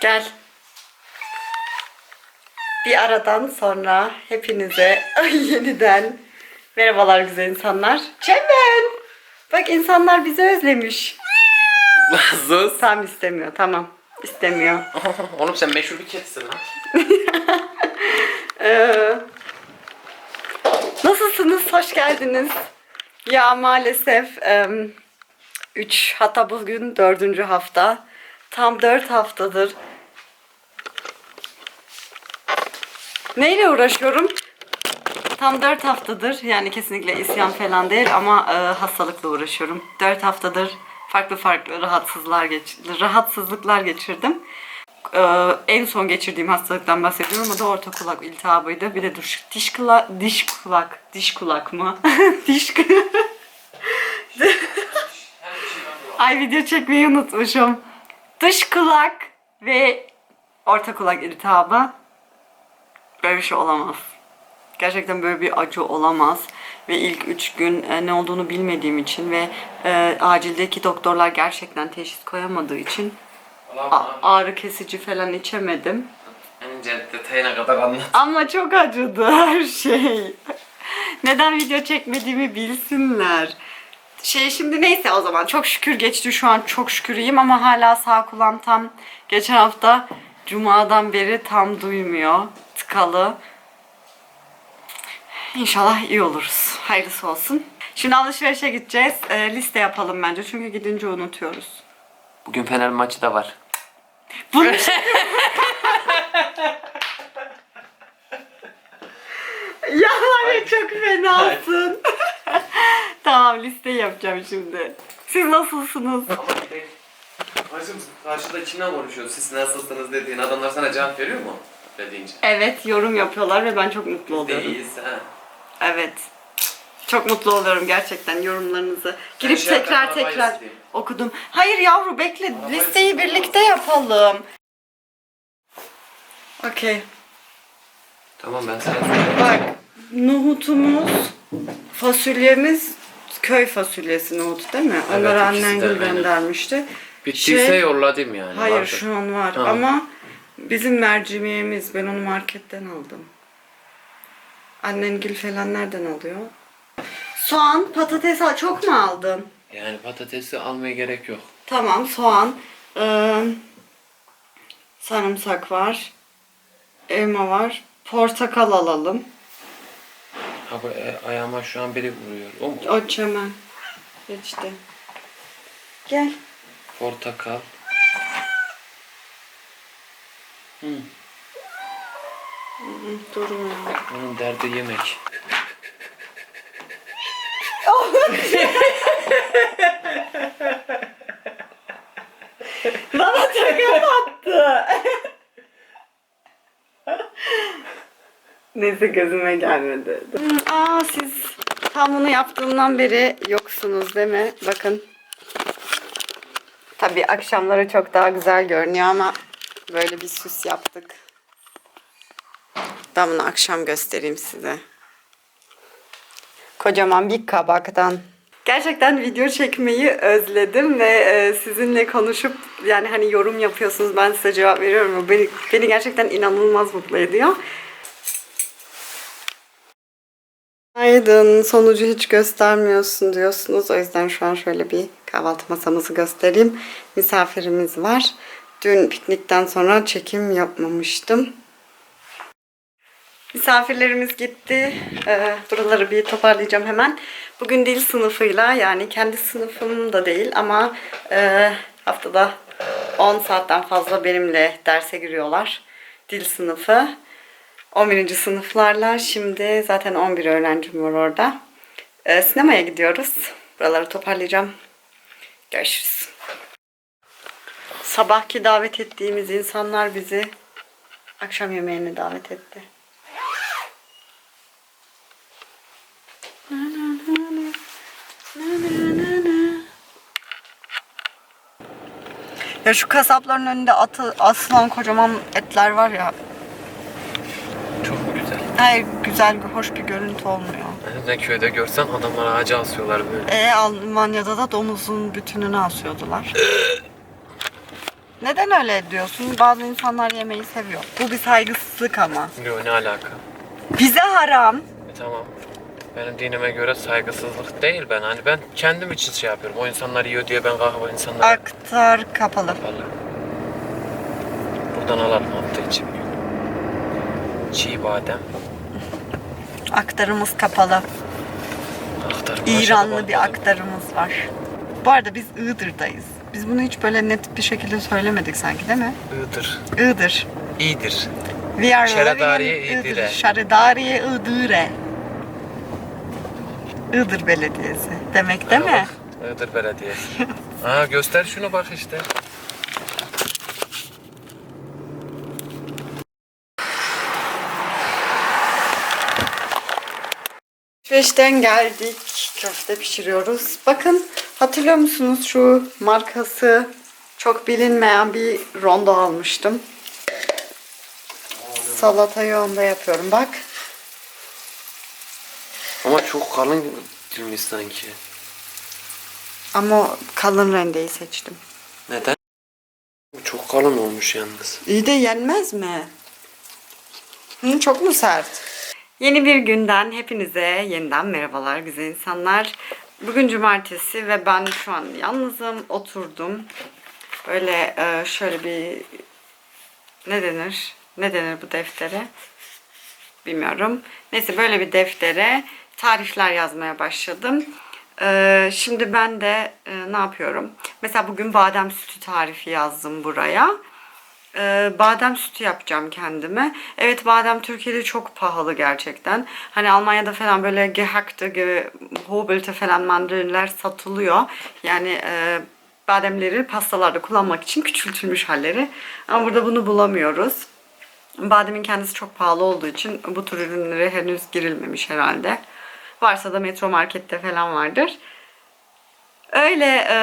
Gel. Bir aradan sonra hepinize yeniden merhabalar güzel insanlar. Çemen. Bak insanlar bizi özlemiş. Sus. Tam istemiyor. Tamam. İstemiyor. Oğlum sen meşhur bir kedisin lan. Ee, nasılsınız? Hoş geldiniz. Ya maalesef 3 hatta bugün dördüncü hafta. Tam 4 haftadır. Neyle uğraşıyorum? Tam 4 haftadır yani kesinlikle isyan falan değil ama e, hastalıkla uğraşıyorum. 4 haftadır farklı farklı rahatsızlar geç rahatsızlıklar geçirdim. Ee, en son geçirdiğim hastalıktan bahsediyorum. O da orta kulak iltihabıydı. Bir de diş, diş kulak, diş kulak, diş kulak mı? diş Ay video çekmeyi unutmuşum. Dış kulak ve orta kulak iltihabı. Böyle bir şey olamaz. Gerçekten böyle bir acı olamaz. Ve ilk üç gün e, ne olduğunu bilmediğim için ve e, acildeki doktorlar gerçekten teşhis koyamadığı için a- ağrı kesici falan içemedim. Önce detayına kadar anlat. Ama çok acıdı her şey. Neden video çekmediğimi bilsinler. Şey şimdi neyse o zaman çok şükür geçti şu an çok şükür iyiyim ama hala sağ kulağım tam geçen hafta cumadan beri tam duymuyor. Tıkalı. İnşallah iyi oluruz. Hayırlısı olsun. Şimdi alışverişe gideceğiz. Ee, liste yapalım bence çünkü gidince unutuyoruz. Bugün Fener maçı da var. Bunu Ya var ya çok fenasın. Tamam listeyi yapacağım şimdi. Siz nasılsınız? Bacım karşıda kimle konuşuyorsun? Siz nasılsınız dediğin adamlar sana cevap veriyor mu? Dediğince. Evet yorum yapıyorlar ve ben çok mutlu oluyorum. Değiliz ha. Evet. Çok mutlu oluyorum gerçekten yorumlarınızı. Girip şey tekrar yapayım, arabayı tekrar isteyeyim. okudum. Hayır yavru bekle Arabayı listeyi isteyeyim. birlikte yapalım. Okey. Tamam ben sana. Bak nohutumuz, fasulyemiz köy fasulyesi nohut değil mi? Evet, Onları ikisi annen gül aynen. göndermişti. Bittiyse Şey- yolladım yani. Hayır vardır. şu an var Tamam. ama bizim mercimeğimiz ben onu marketten aldım. Annen gül falan nereden alıyor? Soğan, patates al- çok mu aldın? Yani patatesi almaya gerek yok. Tamam soğan, eee, sarımsak var, elma var, portakal alalım. Ha bu e, ayağıma şu an biri vuruyor. O mu? O çemen. Geçti. Gel. Portakal. Hı, Durmuyor. onun derdi yemek. Bana tokat attı. Neyse gözüme gelmedi. Aa siz tam bunu yaptığımdan beri yoksunuz değil mi? Bakın. Tabii akşamları çok daha güzel görünüyor ama böyle bir süs yaptık. Ben bunu akşam göstereyim size. Kocaman bir kabaktan. Gerçekten video çekmeyi özledim ve e, sizinle konuşup yani hani yorum yapıyorsunuz ben size cevap veriyorum. Beni, beni gerçekten inanılmaz mutlu ediyor. Aydın sonucu hiç göstermiyorsun diyorsunuz. O yüzden şu an şöyle bir kahvaltı masamızı göstereyim. Misafirimiz var. Dün piknikten sonra çekim yapmamıştım. Misafirlerimiz gitti. Ee, buraları bir toparlayacağım hemen. Bugün dil sınıfıyla yani kendi sınıfım da değil ama e, haftada 10 saatten fazla benimle derse giriyorlar. Dil sınıfı. 11. sınıflarla şimdi zaten 11 öğrencim var orada. Ee, sinemaya gidiyoruz. Buraları toparlayacağım. Görüşürüz. Sabahki davet ettiğimiz insanlar bizi akşam yemeğine davet etti. Ya şu kasapların önünde atı, asılan kocaman etler var ya. Hayır güzel hoş bir görüntü olmuyor. Ne köyde görsen adamlar ağaca asıyorlar böyle. E Almanya'da da domuzun bütününü asıyordular. Neden öyle diyorsun? Bazı insanlar yemeği seviyor. Bu bir saygısızlık ama. Yok ne alaka? Bize haram. E tamam. Benim dinime göre saygısızlık değil ben. Hani ben kendim için şey yapıyorum. O insanlar yiyor diye ben kahve insanlara Aktar kapalı. kapalı. Buradan alalım hafta içi. Çiğ badem. Aktarımız kapalı. Aktar. İranlı bir aktarımız var. Bu arada biz Iğdır'dayız. Biz bunu hiç böyle net bir şekilde söylemedik sanki değil mi? Iğdır. Iğdır. İyidir. We are Şeredariye living in Iğdır'e. Iğdır. Şeredariye Iğdır'e. Iğdır Belediyesi demek değil mi? Iğdır Belediyesi. Aa göster şunu bak işte. Alışverişten geldik. Köfte pişiriyoruz. Bakın hatırlıyor musunuz şu markası çok bilinmeyen bir rondo almıştım. Salatayı onda yapıyorum bak. Ama çok kalın dilmiş sanki. Ama kalın rendeyi seçtim. Neden? Çok kalın olmuş yalnız. İyi de yenmez mi? Hı, çok mu sert? Yeni bir günden hepinize yeniden merhabalar güzel insanlar. Bugün cumartesi ve ben şu an yalnızım, oturdum. Böyle e, şöyle bir ne denir? Ne denir bu deftere? Bilmiyorum. Neyse böyle bir deftere tarifler yazmaya başladım. Ee, şimdi ben de e, ne yapıyorum? Mesela bugün badem sütü tarifi yazdım buraya. Ee, badem sütü yapacağım kendime. Evet badem Türkiye'de çok pahalı gerçekten. Hani Almanya'da falan böyle gehackte gibi hobelte falan mandalinalar satılıyor. Yani e, bademleri pastalarda kullanmak için küçültülmüş halleri. Ama burada bunu bulamıyoruz. Bademin kendisi çok pahalı olduğu için bu tür ürünlere henüz girilmemiş herhalde. Varsa da metro markette falan vardır. Öyle e,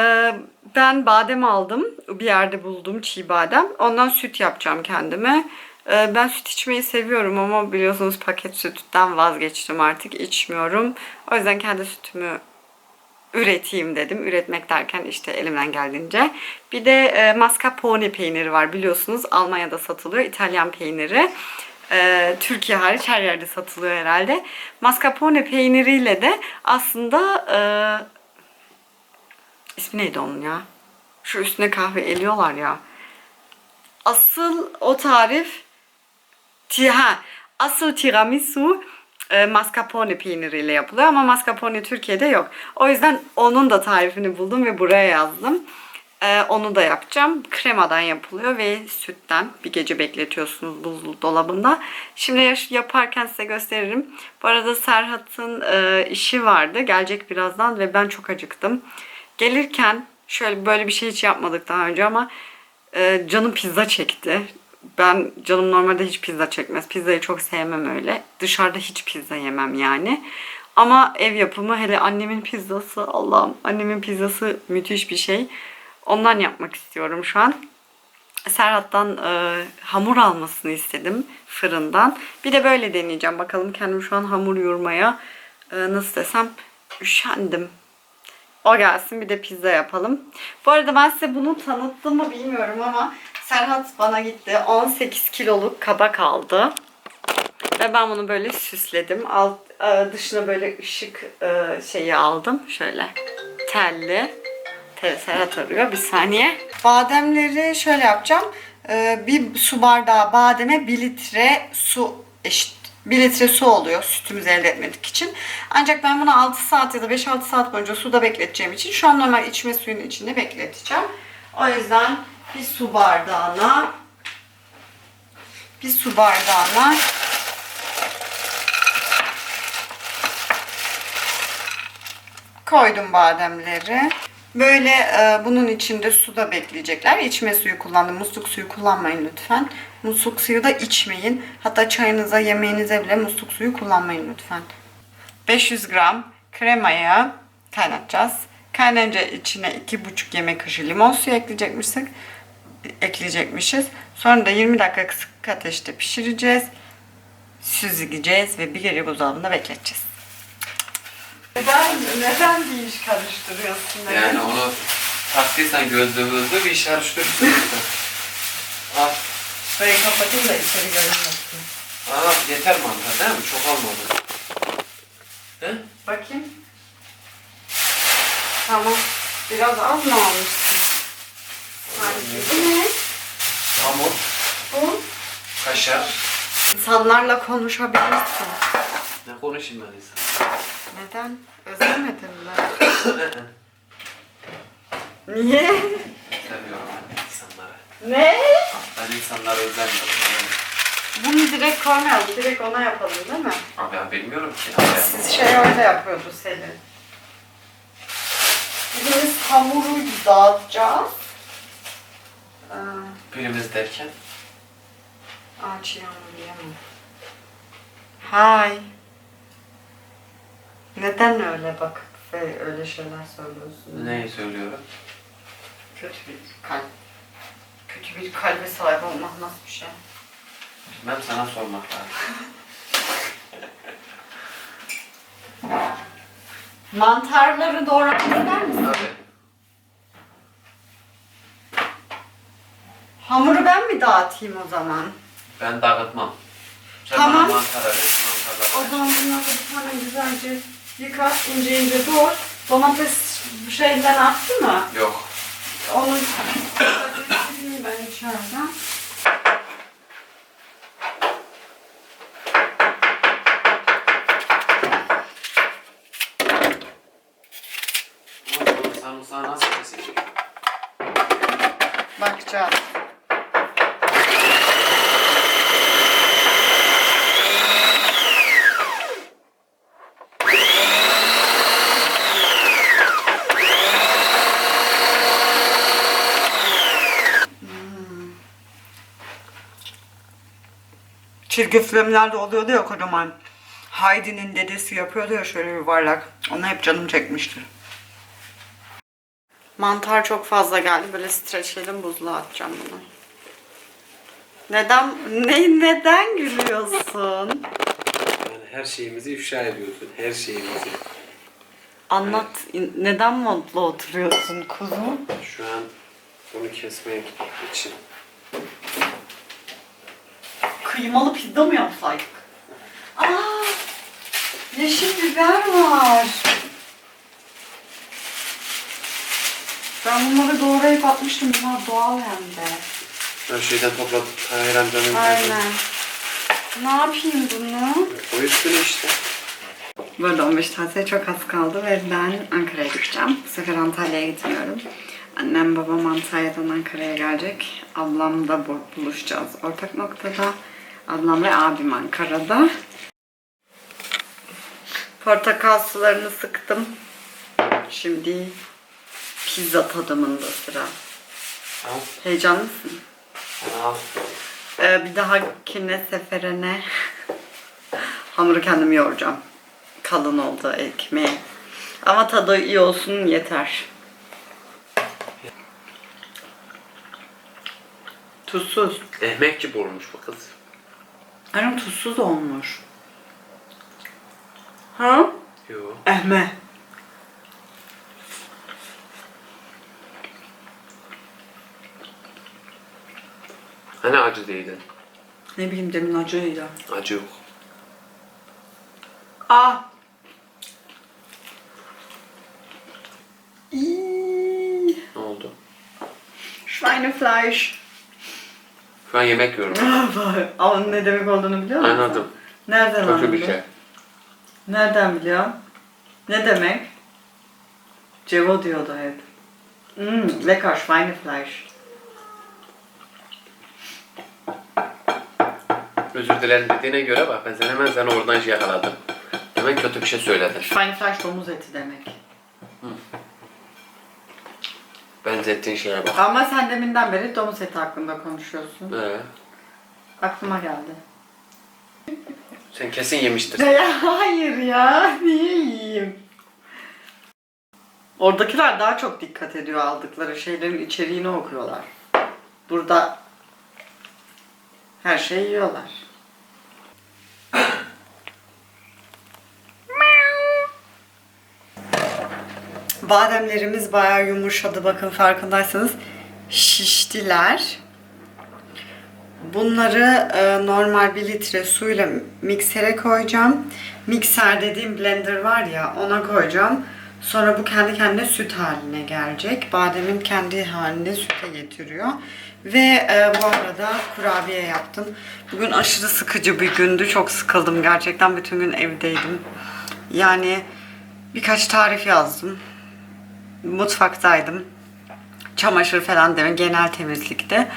ben badem aldım. Bir yerde buldum çiğ badem. Ondan süt yapacağım kendime. E, ben süt içmeyi seviyorum ama biliyorsunuz paket sütten vazgeçtim artık. içmiyorum. O yüzden kendi sütümü üreteyim dedim. Üretmek derken işte elimden geldiğince. Bir de e, mascarpone peyniri var biliyorsunuz. Almanya'da satılıyor. İtalyan peyniri. E, Türkiye hariç her yerde satılıyor herhalde. Mascarpone peyniriyle de aslında e, ismi neydi onun ya? Şu üstüne kahve eliyorlar ya. Asıl o tarif Ti- ha, asıl tiramisu e, mascarpone peyniriyle yapılıyor ama mascarpone Türkiye'de yok. O yüzden onun da tarifini buldum ve buraya yazdım. E, onu da yapacağım. Kremadan yapılıyor ve sütten bir gece bekletiyorsunuz buzdolabında. Şimdi yaparken size gösteririm. Bu arada Serhat'ın e, işi vardı. Gelecek birazdan ve ben çok acıktım. Gelirken şöyle böyle bir şey hiç yapmadık daha önce ama e, canım pizza çekti. Ben canım normalde hiç pizza çekmez. Pizzayı çok sevmem öyle. Dışarıda hiç pizza yemem yani. Ama ev yapımı hele annemin pizzası Allah'ım annemin pizzası müthiş bir şey. Ondan yapmak istiyorum şu an. Serhat'tan e, hamur almasını istedim fırından. Bir de böyle deneyeceğim. Bakalım kendim şu an hamur yoğurmaya e, nasıl desem üşendim. O gelsin bir de pizza yapalım. Bu arada ben size bunu tanıttım mı bilmiyorum ama Serhat bana gitti 18 kiloluk kabak aldı. Ve ben bunu böyle süsledim. Alt, e, dışına böyle ışık e, şeyi aldım. Şöyle telli. Tel, Serhat arıyor bir saniye. Bademleri şöyle yapacağım. E, bir su bardağı bademe 1 litre su eşit 1 litre su oluyor sütümüzü elde etmedik için. Ancak ben bunu 6 saat ya da 5-6 saat boyunca suda bekleteceğim için şu an normal içme suyunun içinde bekleteceğim. O yüzden bir su bardağına bir su bardağına koydum bademleri. Böyle e, bunun içinde suda bekleyecekler. İçme suyu kullandım. Musluk suyu kullanmayın lütfen. Musluk suyu da içmeyin. Hatta çayınıza, yemeğinize bile musluk suyu kullanmayın lütfen. 500 gram kremayı kaynatacağız. Kaynayınca içine 2,5 yemek kaşığı limon suyu ekleyecekmişiz. Ekleyecekmişiz. Sonra da 20 dakika kısık ateşte pişireceğiz. Süzeceğiz ve bir gece buzdolabında bekleteceğiz. Neden, neden bir iş karıştırıyorsun? Yani onu taktıysan gözlü gözlü bir iş araştırıyorsun. Al. Burayı kapatayım da içeri görünmesin. Aa yeter mantar değil mi? Çok almadın. He? Bakayım. Tamam. Biraz az mı almışsın? Sanki. Bu ne? Hamur, Bu. kaşar. İnsanlarla konuşabilirsin. Ne konuşayım ben insan? Neden? Özlemedin mi? Niye? Sevmiyorum ben insanları. Ne? Ben insanları özlemiyorum. Bunu direkt koymayalım. Direkt ona yapalım değil mi? Abi ben bilmiyorum ki. Abi, Siz şey öyle yapıyordu Selin. Biz hamuru dağıtacağız. Ee, birimiz derken. ağaç yağmur diyemem. Hay. Neden öyle bakıp ve öyle şeyler söylüyorsun? Neyi söylüyorum? Kötü bir kalp. Kötü bir kalbe sahip olmak nasıl bir şey? Bilmem sana sormak lazım. Mantarları doğramak ister misin? Abi. Hamuru ben mi dağıtayım o zaman? Ben dağıtmam. Sen Tamam. bana mantar ver. O Mantarlar. zaman bunları bir tane güzelce yıka, ince ince doğur. Domates şeyden attı mı? Yok. Onu ben içeriden. Sarımsağı nasıl kesecek? Bakacağız. Çizgi filmlerde oluyordu ya kocaman. Heidi'nin dedesi yapıyordu ya şöyle yuvarlak. Onu hep canım çekmiştir. Mantar çok fazla geldi. Böyle streçledim buzluğa atacağım bunu. Neden ne neden gülüyorsun? Yani her şeyimizi ifşa ediyorsun. Her şeyimizi. Anlat. Neden mutlu oturuyorsun kuzum? Şu an bunu kesmeye gitmek için. Kıymalı pizza mı yapsaydık? Aa! Yeşil biber var. Ben bunları doğrayıp atmıştım. Bunlar doğal hem de. Her şeyden topladık. Hayır amcanın. Aynen. Ne yapayım bunu? O üstüne işte. Burada 15 tatil çok az kaldı ve ben Ankara'ya gideceğim. Bu sefer Antalya'ya gitmiyorum. Annem babam Antalya'dan Ankara'ya gelecek. Ablamla bu- buluşacağız ortak noktada. Ablam ve abim Ankara'da. Portakal sularını sıktım. Şimdi pizza tadımında sıra. Al. Heyecanlı mısın? Al. Ee, bir dahakine seferine hamuru kendim yoğuracağım. Kalın oldu ekmeği. Ama tadı iyi olsun yeter. Tuzsuz. Ekmek gibi olmuş bu kız. Annem tuzsuz olmuş. Ha? Yo. Ehme. Hani acı değildi. Ne bileyim demin acıydı. Acı yok. Ah. İyi. Ne oldu? Schweinefleisch. Şu an yemek yiyorum. Ama ne demek olduğunu biliyor musun? Anladım. Nereden Kötü anladın? bir şey. Nereden biliyorsun? Ne demek? Cevo diyordu hep. Hmm, lecker Schweinefleisch. Özür dilerim dediğine göre bak ben sen hemen seni oradan şey yakaladım. Hemen kötü bir şey söyledin. Schweinefleisch domuz eti demek. Benzettiğin şeye bak. Ama sen deminden beri domuz eti hakkında konuşuyorsun. Ee, Aklıma geldi. sen kesin yemiştir. Ya hayır ya. Niye yiyeyim? Oradakiler daha çok dikkat ediyor aldıkları şeylerin içeriğini okuyorlar. Burada her şeyi yiyorlar. Bademlerimiz bayağı yumuşadı bakın farkındaysanız şiştiler. Bunları e, normal bir litre suyla miksere koyacağım. Mikser dediğim blender var ya ona koyacağım. Sonra bu kendi kendine süt haline gelecek. Bademin kendi halinde süte getiriyor. Ve e, bu arada kurabiye yaptım. Bugün aşırı sıkıcı bir gündü. Çok sıkıldım gerçekten. Bütün gün evdeydim. Yani birkaç tarif yazdım. Mutfaktaydım. Çamaşır falan deme genel temizlikte.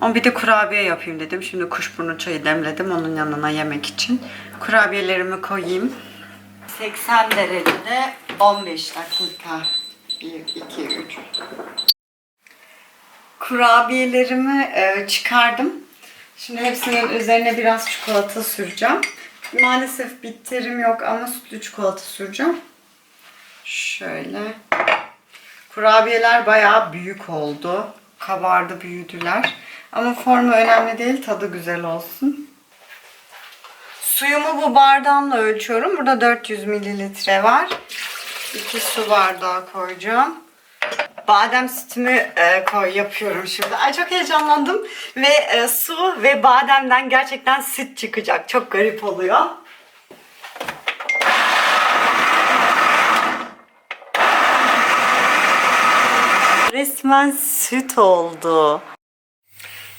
Ama bir de kurabiye yapayım dedim. Şimdi kuşburnu çayı demledim onun yanına yemek için. Kurabiyelerimi koyayım. 80 derecede 15 dakika. 1, 2, 3. Kurabiyelerimi e, çıkardım. Şimdi hepsinin üzerine biraz çikolata süreceğim. Maalesef bitterim yok ama sütlü çikolata süreceğim. Şöyle. Kurabiyeler bayağı büyük oldu. Kabardı, büyüdüler. Ama formu önemli değil, tadı güzel olsun. Suyumu bu bardağımla ölçüyorum. Burada 400 mililitre var. 2 su bardağı koyacağım. Badem sütümü e, koy yapıyorum şimdi. Ay çok heyecanlandım. Ve e, su ve bademden gerçekten süt çıkacak. Çok garip oluyor. Resmen süt oldu.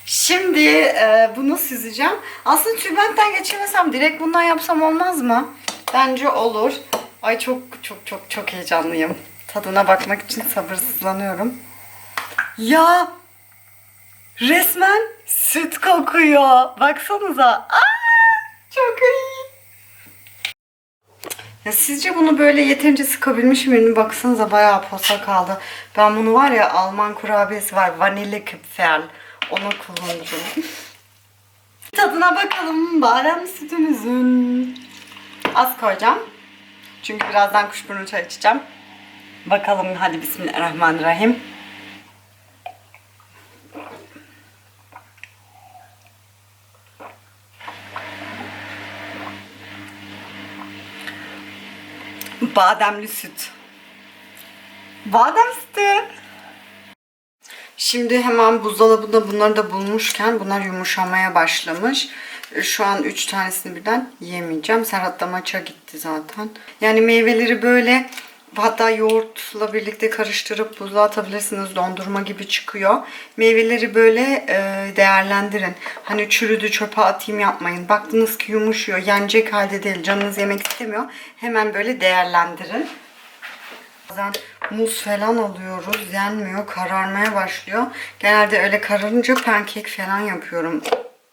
Şimdi e, bunu süzeceğim. Aslında tülbentten geçirmesem direkt bundan yapsam olmaz mı? Bence olur. Ay çok çok çok çok heyecanlıyım. Tadına bakmak için sabırsızlanıyorum. Ya resmen süt kokuyor. Baksanıza. Aa, çok iyi. Ya sizce bunu böyle yeterince sıkabilmiş miyim? Baksanıza bayağı posa kaldı. Ben bunu var ya Alman kurabiyesi var. Vanilya küpfel. Onu kullanacağım. Tadına bakalım. Badem sütümüzün. Az koyacağım. Çünkü birazdan kuşburnu çay içeceğim. Bakalım hadi bismillahirrahmanirrahim. Bademli süt. Badem sütü. Şimdi hemen buzdolabında bunları da bulmuşken bunlar yumuşamaya başlamış. Şu an 3 tanesini birden yemeyeceğim. Serhat da maça gitti zaten. Yani meyveleri böyle hatta yoğurtla birlikte karıştırıp buzluğa atabilirsiniz. Dondurma gibi çıkıyor. Meyveleri böyle e, değerlendirin. Hani çürüdü çöpe atayım yapmayın. Baktınız ki yumuşuyor. Yenecek halde değil. Canınız yemek istemiyor. Hemen böyle değerlendirin. Bazen muz falan alıyoruz. Yenmiyor. Kararmaya başlıyor. Genelde öyle kararınca pankek falan yapıyorum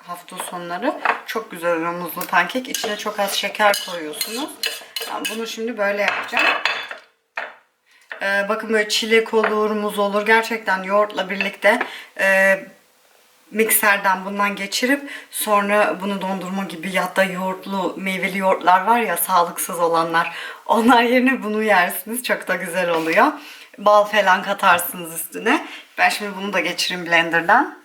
hafta sonları. Çok güzel oluyor muzlu pankek. İçine çok az şeker koyuyorsunuz. Bunu şimdi böyle yapacağım. Ee, bakın böyle çilek olur, muz olur. Gerçekten yoğurtla birlikte e, mikserden bundan geçirip sonra bunu dondurma gibi ya da yoğurtlu meyveli yoğurtlar var ya sağlıksız olanlar. Onlar yerine bunu yersiniz. Çok da güzel oluyor. Bal falan katarsınız üstüne. Ben şimdi bunu da geçireyim blenderdan.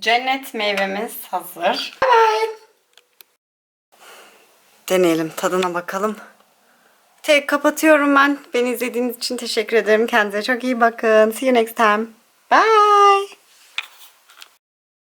Cennet meyvemiz hazır. Bye. Deneyelim, tadına bakalım. Tek kapatıyorum ben. Beni izlediğiniz için teşekkür ederim. Kendinize çok iyi bakın. See you next time. Bye.